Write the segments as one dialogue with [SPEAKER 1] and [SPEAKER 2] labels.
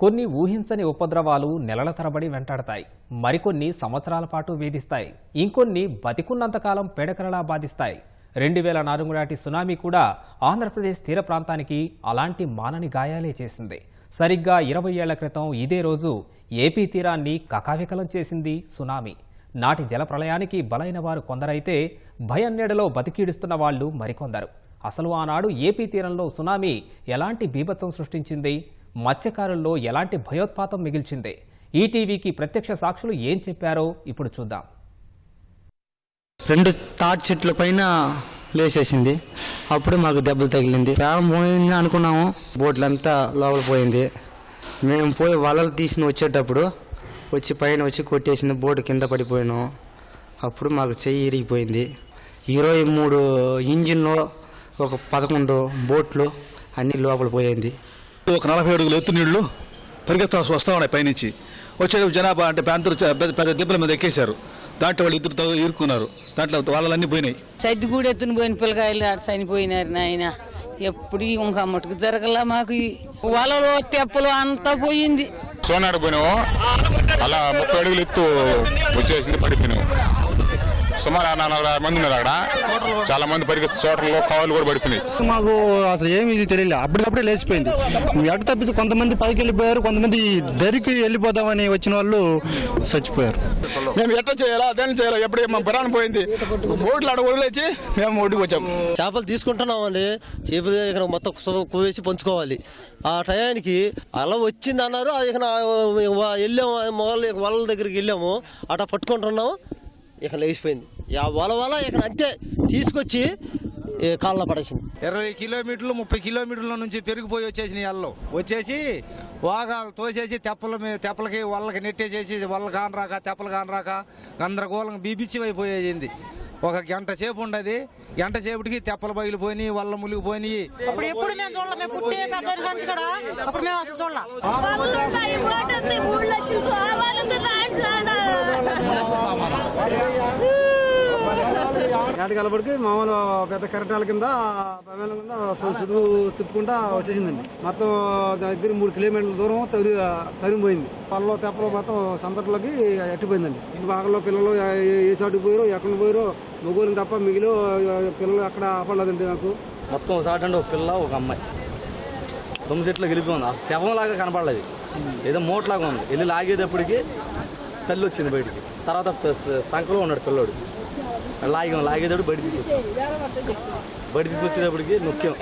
[SPEAKER 1] కొన్ని ఊహించని ఉపద్రవాలు నెలల తరబడి వెంటాడతాయి. మరికొన్ని సంవత్సరాల పాటు వేధిస్తాయి. ఇంకొన్ని బతికున్నంతకాలం పేడకలలా బాధిస్తాయి. రెండు వేల నాలుగు నాటి సునామీ కూడా ఆంధ్రప్రదేశ్ తీర ప్రాంతానికి అలాంటి మానని గాయాలే చేసింది. సరిగ్గా ఇరవై ఏళ్ళ క్రితం ఇదే రోజు ఏపీ తీరాన్ని కకావికలం చేసింది సునామీ. నాటి జల ప్రళయానికి బలైన వారు కొందరైతే భయం నీడలో బతికీడుస్తున్న వాళ్ళు మరికొందరు. అసలు ఆనాడు ఏపీ తీరంలో సునామీ ఎలాంటి బీభత్సం సృష్టించింది? మత్స్యకారుల్లో ఎలాంటి భయోత్పాతం మిగిల్చింది? ఈటీవీకి ప్రత్యక్ష సాక్షులు ఏం చెప్పారో ఇప్పుడు చూద్దాం.
[SPEAKER 2] రెండు తాటి చెట్ల పైన లేచేసింది అప్పుడు మాకు దెబ్బలు తగిలింది. ప్రాణం పోయింది అనుకున్నాము. బోట్లంతా లోపల పోయింది. మేము పోయి వలలు తీసి వచ్చేటప్పుడు వచ్చి పైన వచ్చి కొట్టేసింది బోటు కింద పడిపోయాను. అప్పుడు మాకు చెయ్యి ఇరిగిపోయింది. ఇరవై మూడు ఇంజిన్లో ఒక పదకొండు బోట్లు అన్నీ లోపల పోయింది.
[SPEAKER 3] ఒక నలభై అడుగులు ఎత్తు నీళ్ళు పరిగెత్తా వస్తా ఉన్నాయి పైనుంచి. వచ్చే జనాభా అంటే పెద్ద పెద్ద దెబ్బల మీద ఎక్కేశారు. దాంట్లో వాళ్ళు ఇద్దరు తో- ఇరుక్కున్నారు. దాంట్లో వాళ్ళన్నీ పోయినాయి.
[SPEAKER 4] సర్ది కూడా ఎత్తుని పోయిన పిల్లకాయలు ఆడ చనిపోయినారు నాయన. ఎప్పుడు ఇంకా మటుకు జరగలా మాకు వలలు తెప్పలు అంతా పోయింది.
[SPEAKER 5] సోనాడు పోయినావు. అలా ముప్పై అడుగులు ఎత్తు వచ్చేసింది పడిపోయినావు. సుమారు ఆరు నలభై మంది ఉన్నారు అక్కడ. చాలా మంది పరిగెత్తి చోట్లలో కావాలి కూడా పడిపోయినాయి.
[SPEAKER 6] మాకు అసలు ఏమి ఇది తెలియలే. అప్పటికప్పుడే లేచిపోయింది. ఎటు తప్పించి కొంతమంది పైకి వెళ్ళిపోయారు కొంతమంది దరికి వెళ్ళిపోదామని వచ్చిన వాళ్ళు చచ్చిపోయారు.
[SPEAKER 3] మేము ఎట్లా చేయాలా అదేం చేయాలా ఎప్పుడే మా పురాణం పోయింది. బోట్లు ఆడ వదిలేసి మేము ఒడ్డుకు వచ్చాం.
[SPEAKER 7] చేపలు తీసుకుంటున్నామండి. చేపలు ఇక్కడ మొత్తం కుస- కువేసి పంచుకోవాలి. ఆ టయానికి అలా వచ్చింది అన్నారు అది ఇక నా- వెళ్ళాము వలల దగ్గరికి వెళ్ళాము. అట్లా పట్టుకుంటున్నాము ఇక లేచిపోయింది. ఆ వల వల ఇక అంతే తీసుకొచ్చి కాళ్ళ పడేసింది.
[SPEAKER 8] ఇరవై కిలోమీటర్లు ముప్పై కిలోమీటర్ల నుంచి పెరిగిపోయి వచ్చేసిన ఎల్లో వచ్చేసి వాగాలు తోసేసి తెప్పల మీద తెప్పలకి వల్లకి నెట్టేసేసి వల్ల కానరాక తెప్పలు కానరాక గందరగోళం బీబిచ్చి అయిపోయేది ఒక గంట సేపు ఉండదు. గంట సేపటికి తెప్పలు బయలుపోయి వల్ల మునిగిపోయి
[SPEAKER 9] అప్పుడు ఎప్పుడు మేము చూడలే మేము పుట్టి పెద్ద నుంచి కూడా అప్పుడు మేము అసలు చూడలే
[SPEAKER 10] ఏటకెళ్ళబడికి మామూలు పెద్ద కరెంటాల కింద ప్రమేళం కింద సుడుగు తిప్పుకుంటా వచ్చేసిందండి. మొత్తం దగ్గర మూడు కిలోమీటర్ల దూరం తరి తరిగిపోయింది పళ్ళలో తెప్పలో మొత్తం సందర్లోకి ఎట్టిపోయిందండి. భాగంలో పిల్లలు ఏ- సాటుకు పోయారో ఎక్కడ పోయారో మొగోలు తప్ప మిగిలి పిల్లలు ఎక్కడ ఆపడలేదండి నాకు.
[SPEAKER 2] మొత్తం సాటండి ఒక పిల్ల ఒక అమ్మాయి. తొమ్మిది చెట్లు గెలిపోయింది. శవం లాగా కనపడలేదు. ఏదో మోట్లాగా ఉంది. వెళ్ళి లాగేటప్పటికి తల్లి వచ్చింది బయటికి. తర్వాత సంఖలో ఉన్నాడు పిల్లోడు. లాగాం లాగేటప్పుడు బయట తీసుకొచ్చాం బయట తీసుకొచ్చేటప్పటికి నొక్కాం.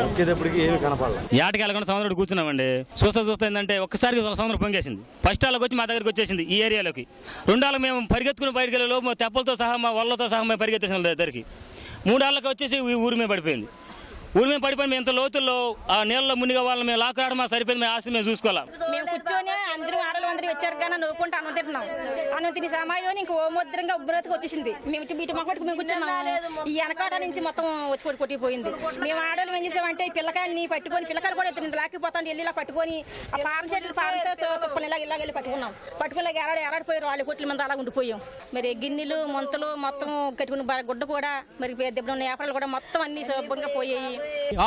[SPEAKER 2] నొక్కేటప్పటికి ఏమీ కనపడలేదు
[SPEAKER 11] ఏటకి వెళ్ళకుండా సముద్రం కూర్చున్నామండి. చూస్తా చూస్తా ఏంటంటే ఒక్కసారి సముద్రం పొంగేసింది. ఫస్ట్ వాళ్ళకి వచ్చి మా దగ్గరికి వచ్చేసింది ఈ ఏరియాలోకి. రెండాళ్ళు మేము పరిగెత్తుకుని బయటకు వెళ్ళే లోపు మా తెప్పలతో సహా మా వల్లతో సహా మేము పరిగెత్తేసిన దగ్గరికి. మూడాళ్ళకి వచ్చేసి ఈ ఊరి మీద పడిపోయింది. ఊరి మేము పడిపోయి మేము ఇంత లోతుల్లో ఆ నీళ్ళలో మునిగా వాళ్ళని మేము లాక్కరావడం మా సరిపోయింది మేము ఆస్తి మేము చూసుకోవాలి?
[SPEAKER 9] మేము కూర్చొని అందరూ ఆడలు అందరూ వచ్చారు కానీ నవ్వుకుంటూ అన్నం తింటున్నాం. అన్నం తిని సమయం ఇంక ఓముద్రంగా ఉగ్రతకు వచ్చేసింది. మేము ఇటు మొక్కటికి మేము కూర్చున్నాం. ఈ వెనకాట నుంచి మొత్తం వచ్చి కొట్టి కొట్టిపోయింది. మేము ఆడలు ఏం చేసామంటే ఈ పిల్లకాయల్ని పట్టుకొని పిల్లకాయలు కూడా ఎత్తుని లాక్కిపోతాను వెళ్ళి ఇలా పట్టుకొని ఆ పారం చెట్లు పారంతో తుప్పలు ఇలా ఇలా వెళ్ళి పట్టుకున్నాం. పట్టుకుని ఎరాడు ఎరాడిపోయారు వాళ్ళు కొట్ల మంది అలా ఉండిపోయాం. మరి గిన్నెలు మొంతలు మొత్తం కట్టుకుని గుడ్డ కూడా మరి దెబ్బలు ఉన్న ఏపరాలు కూడా మొత్తం అన్ని శుభ్రంగా పోయాయి.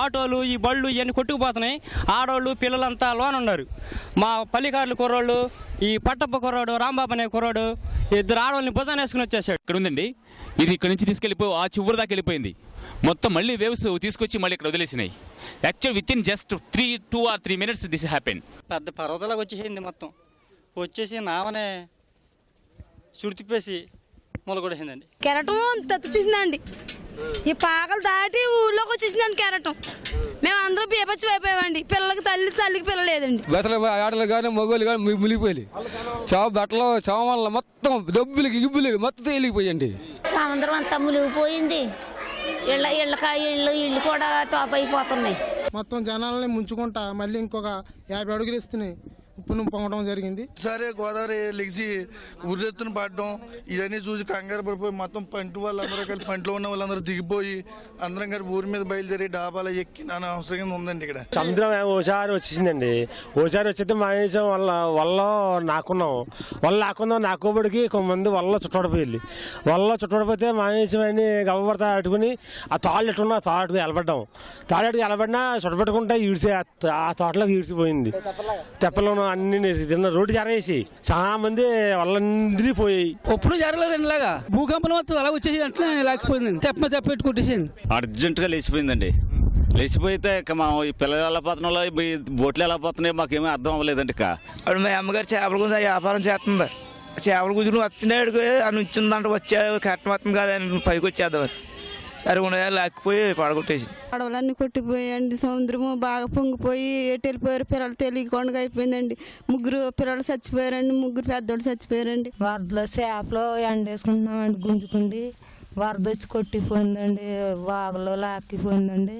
[SPEAKER 11] ఆటోలు ఈ బళ్ళు ఇవన్నీ కొట్టుకుపోతున్నాయి. ఆడవాళ్ళు పిల్లలంతా లోన ఉన్నారు. మా పల్లికారులు కుర్రోళ్ళు ఈ పట్టప్ప కుర్రాడు రాంబాబు అనే కుర్రాడు ఇద్దరు ఆడవాళ్ళని భుజాన్ని వేసుకుని వచ్చేసాడు
[SPEAKER 5] ఇక్కడ ఉందండి. ఇది ఇక్కడ నుంచి తీసుకెళ్ళిపో ఆ చివరి దాకా వెళ్ళిపోయింది. మొత్తం మళ్ళీ వేవ్స్ తీసుకొచ్చి మళ్ళీ ఇక్కడ వదిలేసినాయి. Actual within just three two or three minutes this happen
[SPEAKER 11] పెద్ద పర్వతాలకు వచ్చేసింది మొత్తం. వచ్చేసి నావనే చుడితిప్పేసి మొలకొడేసిందండి
[SPEAKER 9] కెరటం తచ్చేసిందండి ఈ పాకలు దాటి ఊళ్ళోకి వచ్చేసిందండి కెరటం. మేము అందరూ బీపచ్చి అయిపోయామండి. పిల్లలకి తల్లి తల్లికి పిల్ల లేదండి.
[SPEAKER 10] బెసలు ఆడలు కానీ మగోళ్ళు కానీ మునిగిపోయి చావ బట్టలు చావ వల్ల మొత్తం దబ్బులకి గిబ్బులకి మొత్తం వెళ్ళిపోయండి
[SPEAKER 9] సముద్రం అంతా మునిగిపోయింది. ఇళ్ళ ఇళ్ళక ఇళ్ళు ఇళ్ళు కూడా తోపైపోతున్నాయి.
[SPEAKER 8] మొత్తం జనాలని ముంచుకుంటా మళ్ళీ ఇంకొక యాభై అడుగులు ఇస్తున్నాయి.
[SPEAKER 12] ఉప్పును పొంగడం జరిగింది.
[SPEAKER 13] సరే గోదావరి లెగిసి ఉర్రెత్తున పడడం ఇవన్నీ చూసి కంగారు పడిపోయి మొత్తం పంటి వాళ్ళందరూ కలిసి పంటలో ఉన్న వాళ్ళందరూ దిగిపోయి అందరం కలిసి ఊరి మీద బయలుదేరి డాబాలో ఎక్కి నాన్న అవసరం ఉందండి ఇక్కడ.
[SPEAKER 14] సముద్రం ఓసారి వచ్చేసిందండి. ఓసారి వచ్చేస్తే మా దేశం వల్ల వల్ల నాకున్నాం. వల్ల నాకున్నాం నాకోబడికి కొంతమంది వల్ల చుట్టడిపోయి వల్ల చుట్టడిపోతే మా దేశం అని గవ్వబడతా అట్టుకుని ఆ తాళ్ళు ఎట్టుకున్న ఆ తాళ్ళకి ఎలబడ్డాం. తాళ్ళకి ఎలబడినా చుట్టబెట్టుకుంటే ఈడ్చి ఆ తోటలోకి ఈడ్చిపోయింది. తెప్పలను అన్ని తిన్న రోడ్డు జరేసి చాలా మంది వాళ్ళందరి పోయాయి.
[SPEAKER 15] ఎప్పుడు జరగలేదండి ఇలాగా. భూకంపం వస్తుంది అలా వచ్చేసి వెంటనే లేకపోయిందండి తెప్ప తెప్పెట్టు కొట్టేసాను
[SPEAKER 16] అర్జెంటుగా లేచిపోయిందండి. లేచిపోతే ఇక మా ఈ పిల్లలు ఎలా పోతున్నాలో ఈ బోట్లు ఎలా పోతున్నాయో మాకేమీ అర్థం అవ్వలేదండి ఇక.
[SPEAKER 17] అప్పుడు మా అమ్మగారు చేపల గురించి వ్యాపారం చేస్తుంది. చేపల గురించి వచ్చినాడు అని ఉంచిందంట వచ్చే కరెక్ట్ మొత్తం కాదని పైకి వచ్చేద్దాం. సరే ఉండగా లేకపోయి పడగొట్టేసి
[SPEAKER 18] పడవలన్నీ కొట్టిపోయాయండి. సముద్రము బాగా పొంగిపోయి ఎటు వెళ్ళిపోయారు పిల్లలు తెలియకుండా అయిపోయిందండి. ముగ్గురు పిల్లలు చచ్చిపోయారండి. ముగ్గురు పెద్దోళ్ళు చచ్చిపోయారండి.
[SPEAKER 19] వరదలో చేపలు ఎండేసుకుంటున్నామండి గుంజుకుండి. వరద వచ్చి కొట్టిపోయిందండి వాగులో లాక్కిపోయిందండి.